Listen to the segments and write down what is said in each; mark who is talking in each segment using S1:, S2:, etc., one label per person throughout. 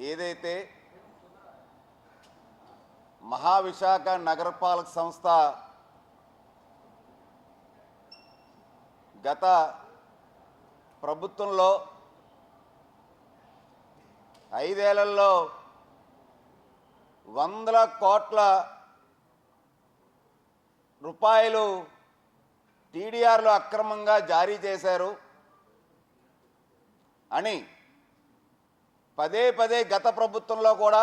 S1: ఏదైతే మహావిశాఖ నగరపాలక సంస్థ గత ప్రభుత్వంలో ఐదేళ్ళలో వందల కోట్ల రూపాయలు టీడీఆర్లు అక్రమంగా జారీ చేశారు అని పదే పదే గత ప్రభుత్వంలో కూడా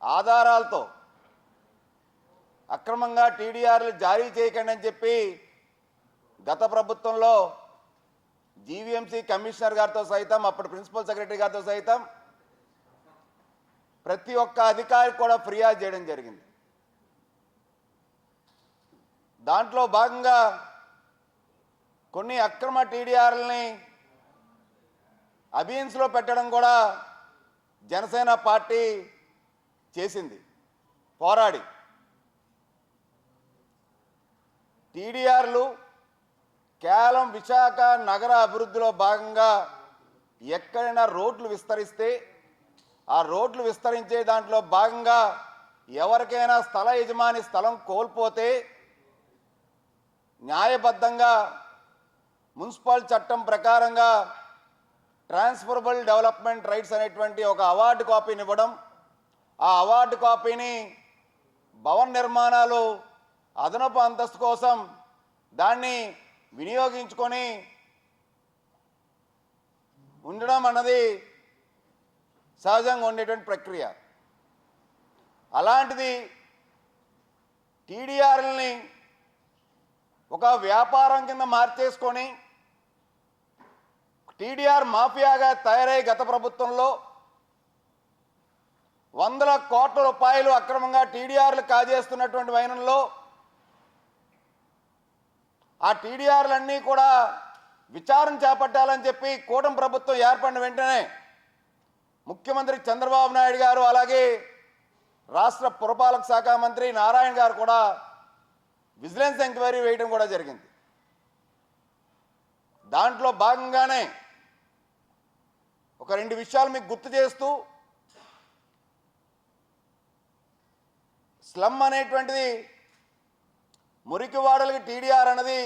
S1: ఆధారాలతో అక్రమంగా టీడీఆర్లు జారీ చేయకండి అని చెప్పి గత ప్రభుత్వంలో జీవీఎంసీ కమిషనర్ గారితో సైతం అప్పుడు ప్రిన్సిపల్ సెక్రటరీ గారితో సైతం ప్రతి ఒక్క అధికారి కూడా ఫిర్యాదు చేయడం జరిగింది. దాంట్లో భాగంగా కొన్ని అక్రమ టీడీఆర్లని అబియన్స్లో పెట్టడం కూడా జనసేన పార్టీ చేసింది. పోరాడి. టీడీఆర్లు కేవలం విశాఖ నగర అభివృద్ధిలో భాగంగా ఎక్కడైనా రోడ్లు విస్తరిస్తే ఆ రోడ్లు విస్తరించే దాంట్లో భాగంగా ఎవరికైనా స్థల యజమాని స్థలం కోల్పోతే న్యాయబద్ధంగా మున్సిపల్ చట్టం ప్రకారంగా ట్రాన్స్ఫరబుల్ డెవలప్మెంట్ రైట్స్ అనేటువంటి ఒక అవార్డు కాపీని ఇవ్వడం ఆ అవార్డు కాపీని భవన నిర్మాణాలు అదనపు అంతస్తు కోసం దాన్ని వినియోగించుకొని ఉండడం అన్నది సహజంగా ఉండేటువంటి ప్రక్రియ. అలాంటిది టీడీఆర్ని ఒక వ్యాపారం కింద మార్చేసుకొని టీడీఆర్ మాఫియాగా తయారై గత ప్రభుత్వంలో వందల కోట్ల రూపాయలు అక్రమంగా టీడీఆర్లు కాజేస్తున్నటువంటి వైనంలో ఆ టీడీఆర్లన్నీ కూడా విచారణ చేపట్టాలని చెప్పి కూటమి ప్రభుత్వం ఏర్పడిన వెంటనే ముఖ్యమంత్రి చంద్రబాబు నాయుడు గారు అలాగే రాష్ట్ర పురపాలక శాఖ మంత్రి నారాయణ గారు కూడా విజిలెన్స్ ఎంక్వైరీ వేయడం కూడా జరిగింది. దాంట్లో భాగంగానే ఒక రెండు విషయాలు మీకు గుర్తు చేస్తూ స్లమ్ అనేటువంటిది మురికివాడలకి టీడీఆర్ అన్నది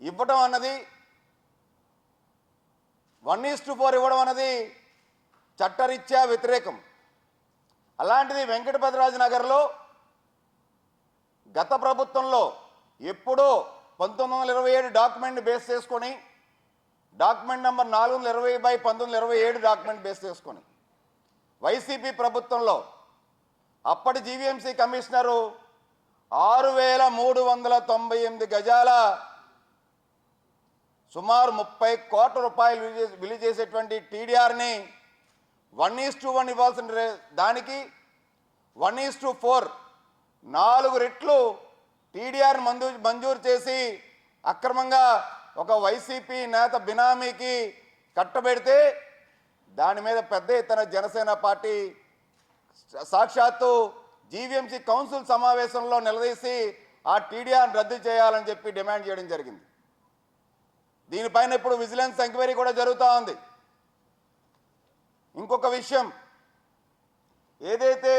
S1: ఇవ్వటం అన్నది వన్ ఈస్ టు ఫోర్ ఇవ్వడం అన్నది చట్టరీత్యా వ్యతిరేకం. అలాంటిది వెంకటపతిరాజు నగర్లో గత ప్రభుత్వంలో ఎప్పుడో పంతొమ్మిది వందల ఇరవై ఏడు డాక్యుమెంట్ బేస్ చేసుకొని డాక్యుమెంట్ నెంబర్ నాలుగు వందల ఇరవై బై పంతొమ్మిది ఇరవై ఏడు డాక్యుమెంట్ బేస్ చేసుకొని వైసీపీ ప్రభుత్వంలో అప్పటి జీవీఎంసీ కమిషనరు ఆరు వేల మూడు వందల తొంభై ఎనిమిది గజాల సుమారు ముప్పై కోట్ల రూపాయలు విలువ విలువ చేసేటువంటి టీడీఆర్ని వన్ ఈస్ టు వన్ ఇవ్వాల్సిన దానికి వన్ ఈస్ టు ఫోర్ నాలుగు రెట్లు టీడీఆర్ మంజూరు మంజూరు చేసి అక్రమంగా ఒక వైసీపీ నేత బినామీకి కట్టబెడితే దాని మీద పెద్ద ఎత్తున జనసేన పార్టీ సాక్షాత్తు జీవీఎంసీ కౌన్సిల్ సమావేశంలో నిలదీసి ఆ టీడీఆర్ని రద్దు చేయాలని చెప్పి డిమాండ్ చేయడం జరిగింది. దీనిపైన ఇప్పుడు విజిలెన్స్ ఎంక్వైరీ కూడా జరుగుతూ ఉంది. ఇంకొక విషయం ఏదైతే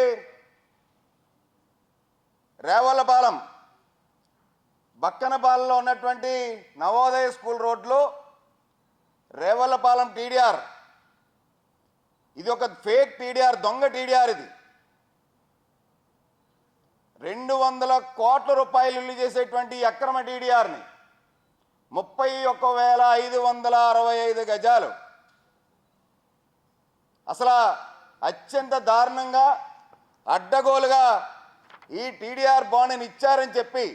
S1: రేవలపాలెం బక్కనపాలెంలో ఉన్నటువంటి నవోదయ స్కూల్ రోడ్లో రేవలపాలెం టీడీఆర్. ఇది ఒక ఫేక్ టీడీఆర్ దొంగ టీడీఆర్ ఇది. రెండు వందల కోట్ల రూపాయలు ఇల్లు చేసేటువంటి అక్రమ టీడీఆర్ని ముప్పై ఒక్క వేల ఐదు వందల అరవై ఐదు గజాలు. అసలు అత్యంత దారుణంగా అడ్డగోలుగా ఈ టీడీఆర్ బాండ్ని ఇచ్చారని చెప్పి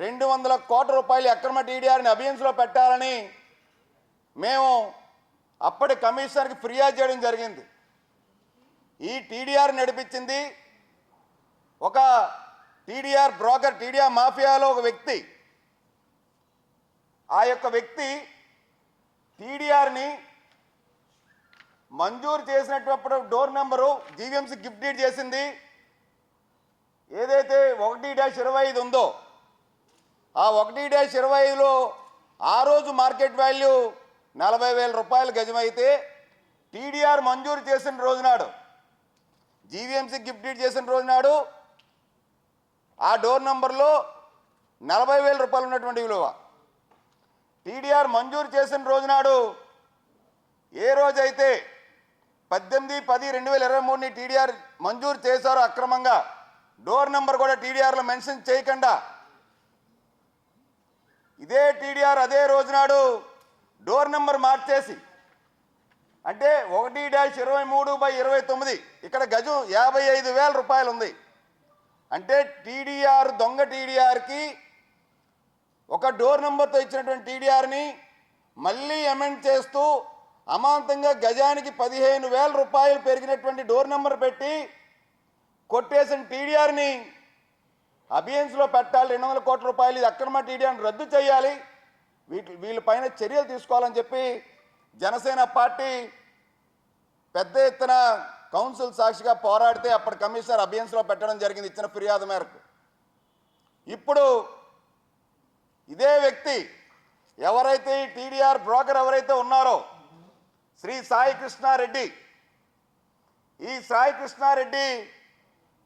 S1: రెండు వందల కోట్ల రూపాయలు అక్రమ టీడీఆర్ని అభియన్స్లో పెట్టాలని మేము అప్పటి కమిషనర్కి ఫిర్యాదు చేయడం జరిగింది. ఈ టీడీఆర్ నడిపించింది ఒక టీడీఆర్ బ్రోకర్ టీడీఆర్ మాఫియాలో ఒక వ్యక్తి. ఆ యొక్క వ్యక్తి టీడీఆర్ని మంజూరు చేసినప్పుడు door number GVMC gift deed చేసింది. ఏదైతే ఒకటి డాష్ ఇరవై ఐదు ఉందో ఆ ఒకటి డాష్ ఇరవై ఐదులో ఆ రోజు మార్కెట్ వాల్యూ నలభై వేల రూపాయలు గజమైతే టీడీఆర్ మంజూరు చేసిన రోజునాడు జీవీఎంసీ గిఫ్ట్ డీడ్ చేసిన రోజునాడు ఆ డోర్ నంబర్లో నలభై వేల రూపాయలు ఉన్నటువంటి విలువ. టీడీఆర్ మంజూరు చేసిన రోజునాడు ఏ రోజైతే పద్దెనిమిది పది రెండు వేల ఇరవై మూడుని టీడీఆర్ మంజూరు చేశారో అక్రమంగా డోర్ నెంబర్ కూడా టీడీఆర్లో మెన్షన్ చేయకుండా ఇదే టీడీఆర్ అదే రోజునాడు డోర్ నెంబర్ మార్చేసి. అంటే ఒకటి డాష్ ఇరవై మూడు బై ఇరవై తొమ్మిది. ఇక్కడ గజం యాభై ఐదు వేల రూపాయలు ఉంది. అంటే టీడీఆర్ దొంగ టీడీఆర్కి ఒక డోర్ నెంబర్తో ఇచ్చినటువంటి టీడీఆర్ని మళ్ళీ అమెండ్ చేస్తూ అమాంతంగా గజానికి పదిహేను వేల రూపాయలు పెరిగినటువంటి డోర్ నెంబర్ పెట్టి కొట్టేసిన టీడీఆర్ని అబియన్స్లో పెట్టాలి రెండు వందల కోట్ల రూపాయలు ఇది అక్రమ టీడీఆర్ని రద్దు చేయాలి. వీటి వీళ్ళపైన చర్యలు తీసుకోవాలని చెప్పి జనసేన పార్టీ పెద్ద ఎత్తున కౌన్సిల్ సాక్షిగా పోరాడితే అప్పటి కమిషనర్ అబియన్స్లో పెట్టడం జరిగింది ఇచ్చిన ఫిర్యాదు మేరకు. ఇప్పుడు ఇదే వ్యక్తి ఎవరైతే ఈ టీడీఆర్ బ్రోకర్ ఎవరైతే ఉన్నారో శ్రీ సాయి కృష్ణారెడ్డి ఈ సాయి కృష్ణారెడ్డి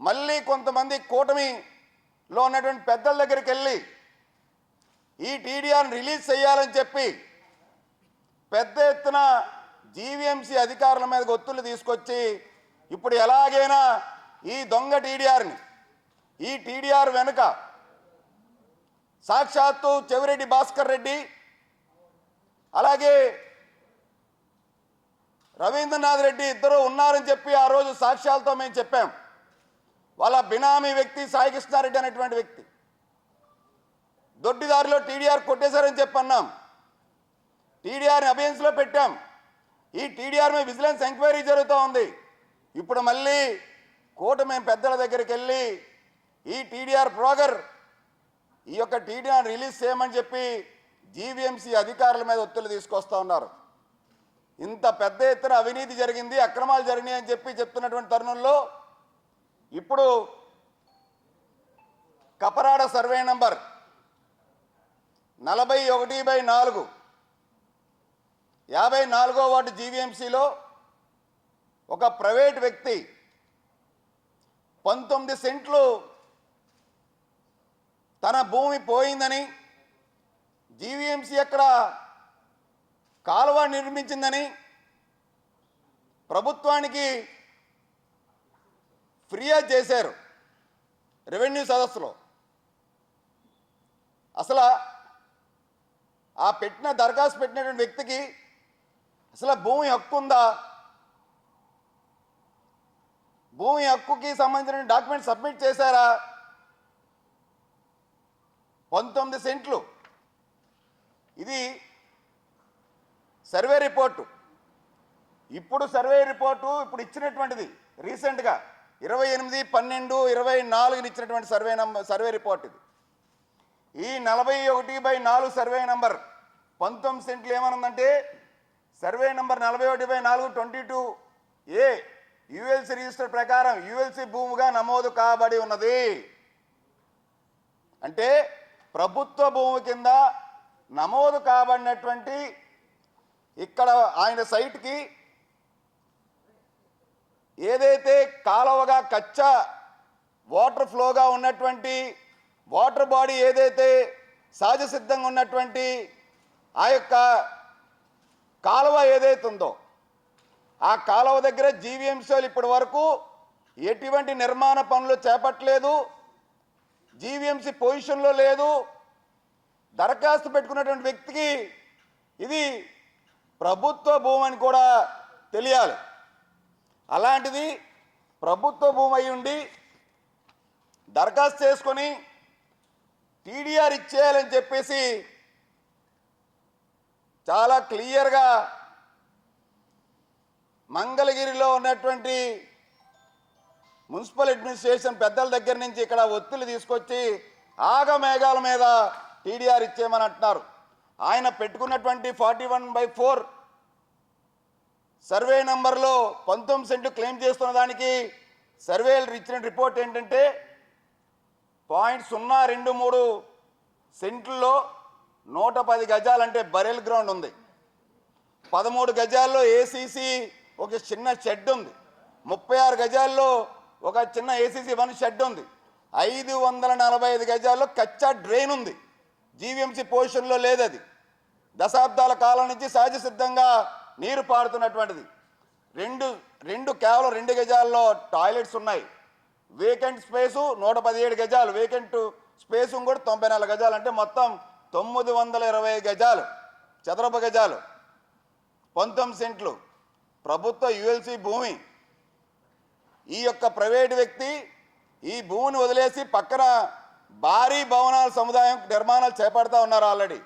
S1: మళ్ళీ కొంతమంది కూటమి లో ఉన్నటువంటి పెద్దల దగ్గరికి వెళ్ళి ఈ టీడీఆర్ని రిలీజ్ చేయాలని చెప్పి పెద్ద ఎత్తున జీవీఎంసీ అధికారుల మీద ఒత్తులు తీసుకొచ్చి ఇప్పుడు ఎలాగైనా ఈ దొంగ టీడీఆర్ని ఈ టీడీఆర్ వెనుక సాక్షాత్తు చెవిరెడ్డి భాస్కర్ రెడ్డి అలాగే రవీంద్రనాథ్ రెడ్డి ఇద్దరు ఉన్నారని చెప్పి ఆ రోజు సాక్ష్యాలతో మేము చెప్పాం. వాళ్ళ బినామీ వ్యక్తి సాయి కృష్ణారెడ్డి అనేటువంటి వ్యక్తి. దొడ్డిదారిలో టీడీఆర్ కొట్టేశారని చెప్పన్నాం. టీడీఆర్ని అభియన్స్లో పెట్టాం. ఈ టీడీఆర్ మీద విజిలెన్స్ ఎంక్వైరీ జరుగుతూ ఉంది. ఇప్పుడు మళ్ళీ కూటమి పెద్దల దగ్గరికి వెళ్ళి ఈ టీడీఆర్ ప్రోగర్ ఈ యొక్క టీడీఆర్ రిలీజ్ చేయమని చెప్పి జీవీఎంసీ అధికారుల మీద ఒత్తిడి తీసుకొస్తా ఉన్నారు. ఇంత పెద్ద ఎత్తున అవినీతి జరిగింది అక్రమాలు జరిగినాయి అని చెప్పి చెప్తున్నటువంటి తరుణంలో ఇప్పుడు కపరాడ సర్వే నంబర్ నలభై ఒకటి బై నాలుగు. యాభై నాలుగో వార్డు జీవీఎంసీలో ఒక ప్రైవేట్ వ్యక్తి పంతొమ్మిది సెంట్లు తన భూమి పోయిందని జీవీఎంసీ అక్కడ కాలువ నిర్మించిందని ప్రభుత్వానికి ఫిర్యాదు చేశారు. రెవెన్యూ సదస్సులో. అసలు ఆ పెట్టిన దరఖాస్తు పెట్టినటువంటి వ్యక్తికి అసలు భూమి హక్కు ఉందా భూమి హక్కుకి సంబంధించిన డాక్యుమెంట్ సబ్మిట్ చేశారా? పంతొమ్మిది సెంట్లు. ఇది సర్వే రిపోర్టు. ఇప్పుడు సర్వే రిపోర్టు ఇప్పుడు ఇచ్చినటువంటిది రీసెంట్గా. ఇరవై ఎనిమిది పన్నెండు ఇరవై నాలుగుని ఇచ్చినటువంటి సర్వే నంబర్ సర్వే రిపోర్ట్ ఇది. ఈ నలభై ఒకటి బై నాలుగు సర్వే నంబర్ పంతొమ్మిది సెంట్లు ఏమనుందంటే సర్వే నంబర్ నలభై ఒకటి బై నాలుగు twenty two A ULC register ప్రకారం యుఎల్సి భూమిగా నమోదు కాబడి ఉన్నది. అంటే ప్రభుత్వ భూమి కింద నమోదు కాబడినటువంటి ఇక్కడ ఆయన సైట్కి ఏదైతే కాలువగా కచ్చా వాటర్ ఫ్లోగా ఉన్నటువంటి వాటర్ బాడీ ఏదైతే సహజ సిద్ధంగా ఉన్నటువంటి ఆ యొక్క కాలువ ఏదైతే ఉందో ఆ కాలువ దగ్గర జీవీఎంసీలు ఇప్పటి వరకు ఎటువంటి నిర్మాణ పనులు చేపట్టలేదు జీవీఎంసీ పొజిషన్లో లేదు. దరఖాస్తు పెట్టుకున్నటువంటి వ్యక్తికి ఇది ప్రభుత్వ భూమి అని కూడా తెలియాలి. అలాంటిది ప్రభుత్వ భూమి ఉండి దరఖాస్తు చేసుకొని టీడీఆర్ ఇచ్చేయాలని చెప్పేసి చాలా క్లియర్గా మంగళగిరిలో ఉన్నటువంటి మున్సిపల్ అడ్మినిస్ట్రేషన్ పెద్దల దగ్గర నుంచి ఇక్కడ ఒత్తిడి తీసుకొచ్చి ఆగమేఘాల మీద టీడీఆర్ ఇచ్చేయమని అంటున్నారు. ఆయన పెట్టుకున్నటువంటి forty one by four survey నంబర్లో పంతొమ్మిది సెంట్లు క్లెయిమ్ చేస్తున్న దానికి సర్వేలు ఇచ్చిన రిపోర్ట్ ఏంటంటే పాయింట్ సున్నా రెండు మూడు సెంట్లలో నూట పది గజాలంటే బరెల్ గ్రౌండ్ ఉంది. పదమూడు గజాల్లో ఏసీసీ ఒక చిన్న షెడ్ ఉంది. ముప్పై ఆరు గజాల్లో ఒక చిన్న ఏసీసీ వన్ షెడ్ ఉంది. ఐదు వందల నలభై ఐదు గజాల్లో కచ్చా డ్రైన్ ఉంది. జీవీఎంసీ పొజిషన్లో లేదు అది దశాబ్దాల కాలం నుంచి సహజ సిద్ధంగా నీరు పారుతున్నటువంటిది. రెండు రెండు కేవలం రెండు గజాల్లో టాయిలెట్స్ ఉన్నాయి. వేకెంట్ స్పేసు నూట పదిహేడు గజాలు వేకెంట్ స్పేసు కూడా తొంభై నాలుగు గజాలు. అంటే మొత్తం తొమ్మిది వందల ఇరవై గజాలు చదరపు గజాలు పంతొమ్మిది సెంట్లు. ప్రభుత్వ యుఎల్సి భూమి. ఈ యొక్క ప్రైవేటు వ్యక్తి ఈ భూమిని వదిలేసి పక్కన భారీ భవనాల సముదాయం నిర్మాణాలు చేపడతా ఉన్నారు ఆల్రెడీ.